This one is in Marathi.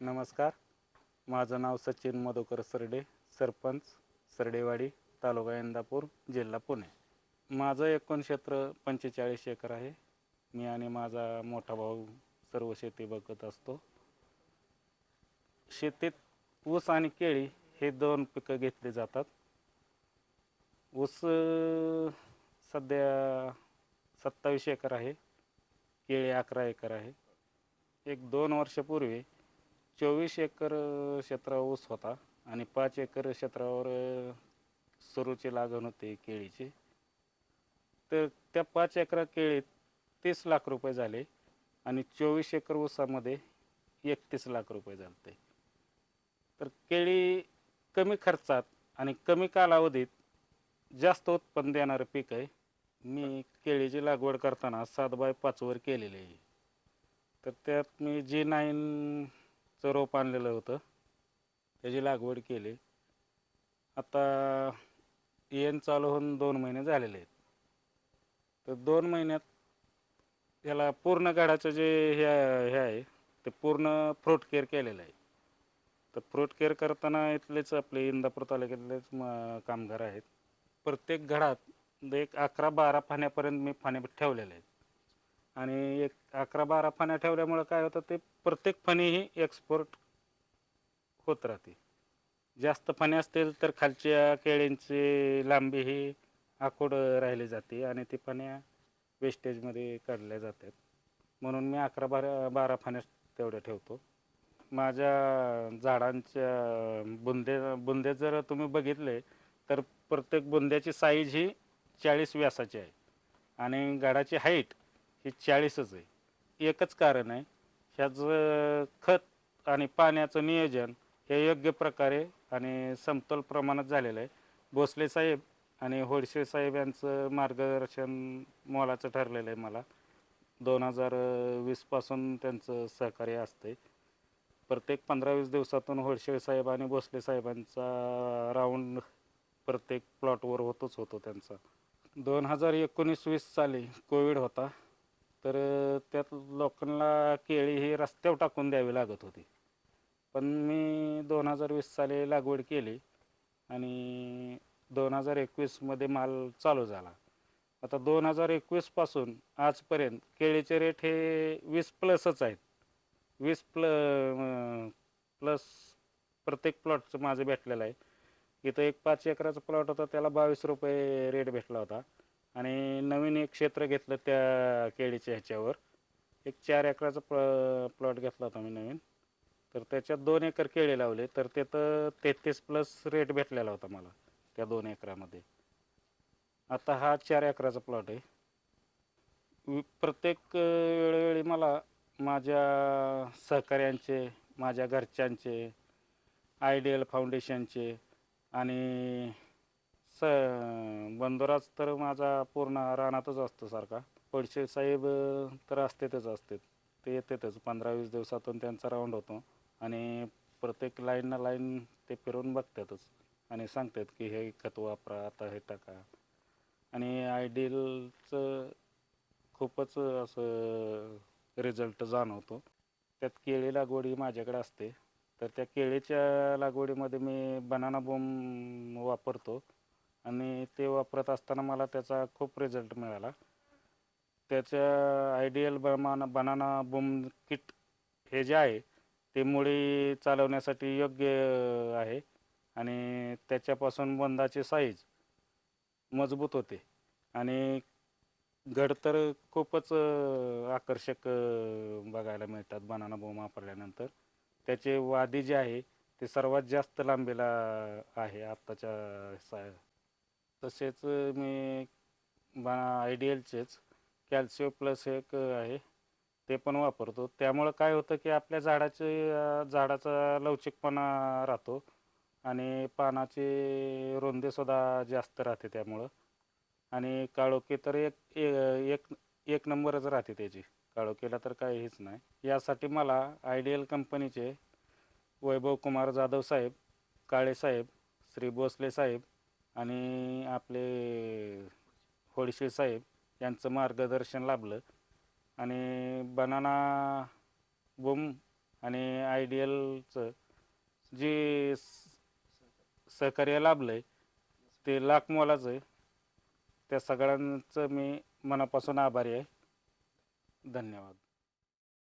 नमस्कार. माझं नाव सचिन मधुकर सरडे सरपंच सरडेवाडी तालुका इंदापूर जिल्हा पुणे. माझं एकूण क्षेत्र पंचेचाळीस एकर आहे. मी आणि माझा मोठा भाऊ सर्व शेती बघत असतो. शेतीत ऊस आणि केळी हे दोन पिकं घेतली जातात. ऊस सध्या सत्तावीस एकर आहे. केळी अकरा एकर आहे. एक दोन वर्षापूर्वी चोवीस एकर क्षेत्रावर क्षेत्र ऊस होता आणि पाच एकर क्षेत्रावर सुरूची लागण होती केळीची. तर त्या पाच एकर केळीत तीस लाख रुपये झाले आणि चोवीस एकर ऊसामध्ये एकतीस लाख रुपये झाले तर केळी कमी खर्चात आणि कमी कालावधीत जास्त उत्पन्न देणारं पीक आहे. मी केळीची लागवड करताना सात बाय पाचवर केलेली आहे. तर त्यात मी जी नाईन नाईनचं रोप आणलेलं होतं. त्याची लागवड केली. आता येण चालू होऊन दोन महिने झालेले आहेत. तर दोन महिन्यात याला पूर्ण गाडाचं जे हे हे आहे ते पूर्ण फ्रूट केअर केलेलं आहे. तर फ्रूट केअर करताना इथलेच आपले इंदापूर तालुक्यातलेच म- कामगार आहेत. प्रत्येक घडात एक अकरा बारा फाण्यापर्यंत मी फाणे ठेवलेले आहेत आणि एक अकरा बारा फण्या ठेवल्यामुळं काय होतं ते प्रत्येक फणी ही एक्सपोर्ट होत राहते. जास्त फण्या असतील तर खालच्या केळींची लांबी ही आखूड राहिली जाते आणि ती फण्या वेस्टेजमध्ये काढल्या जातात. म्हणून मी अकरा बारा बारा फण्या तेवढ्या ठेवतो. माझ्या झाडांच्या बुंदे बुंदे जर तुम्ही बघितले तर प्रत्येक बुंद्याची साईज ही चाळीस व्यासाची आहे. आणि गाडाची हाईट ही चाळीसच आहे. एकच कारण आहे ह्याचं खत आणि पाण्याचं नियोजन हे योग्य प्रकारे आणि समतोल प्रमाणात झालेलं आहे. भोसले साहेब आणि होडशे साहेब यांचं मार्गदर्शन मोलाचं ठरलेलं आहे मला. दोन हजार वीसपासून त्यांचं सहकार्य असते प्रत्येक पंधरा वीस दिवसातून होडशे साहेब आणि भोसले साहेबांचा राऊंड प्रत्येक प्लॉटवर होतोच होतो त्यांचा. दोन हजार एकोणीस वीस साली कोविड होता. तर त्यात लोकांना केळी ही रस्त्यावर टाकून द्यावी लागत होती. पण मी दोन हजार वीस साली लागवड केली आणि दोन हजार एकवीसमध्ये माल चालू झाला. आता दोन हजार एकवीसपासून आजपर्यंत केळीचे रेट हे वीस प्लसच आहेत. वीस प्ल प्लस प्रत्येक प्लॉटचं माझं भेटलेलं आहे. इथं एक पाच एकराचा प्लॉट होता त्याला बावीस रुपये रेट भेटला होता. आणि नवीन एक क्षेत्र घेतलं त्या केळीच्या ह्याच्यावर. एक चार एकराचा प्ल प्लॉट घेतला होता मी नवीन. तर त्याच्यात दोन एकर केळी लावले. तर ते तर तेहतीस प्लस रेट भेटलेला होता मला त्या दोन एकरामध्ये. आता हा चार एकराचा प्लॉट आहे. वि- प्रत्येक वेळोवेळी मला माझ्या सहकाऱ्यांचे माझ्या घरच्यांचे आयडियल फाउंडेशनचे आणि स बंदोराच तर माझा पूर्ण रानातच असतो सारखा. पडशे साहेब तर असतेतच असतात. ते येतातच. पंधरा वीस दिवसातून त्यांचा राऊंड होतो. आणि प्रत्येक लाईनना लाईन ते फिरून बघतातच. आणि सांगतात की हे खत वापरा आता हे टाका. आणि आयडियलचं खूपच असं रिझल्ट जाणवतो. त्यात केळी लागवडी माझ्याकडे असते. तर त्या केळीच्या लागवडीमध्ये मी बनाना बोम वापरतो. आणि ते वापरत असताना मला त्याचा खूप रिझल्ट मिळाला. त्याच्या आयडियल बमाना बनाना बूम किट हे जे आहे ते मुळी चालवण्यासाठी योग्य आहे. आणि त्याच्यापासून बंदाची साईज मजबूत होते. आणि घड तर खूपच आकर्षक बघायला मिळतात बनाना बोम वापरल्यानंतर. त्याचे वादी जे आहे ते सर्वात जास्त लांबीला आहे आत्ताच्या सा तसेच मी बा आयडियलचेच कॅल्शियो प्लस एक आहे. ते पण वापरतो. त्यामुळं काय होतं की आपल्या झाडाचे झाडाचा लवचिकपणा राहतो आणि पानाची रुंदीसुद्धा जास्त राहते त्यामुळं. आणि काळोखी तर एक ए- एक एक नंबरच राहते त्याची. काळोखीला तर काहीच नाही. यासाठी मला आयडियल कंपनीचे वैभव कुमार जाधव साहेब काळे साहेब श्री भोसले साहेब आणि आपले होडशे साहेब यांचं मार्गदर्शन लाभलं. आणि बनाना बुम आणि आयडियलचं जे सहकार्य लाभलं आहे ते लाख मोलाचं आहे. त्या सगळ्यांचं मी मनापासून आभारी आहे. धन्यवाद.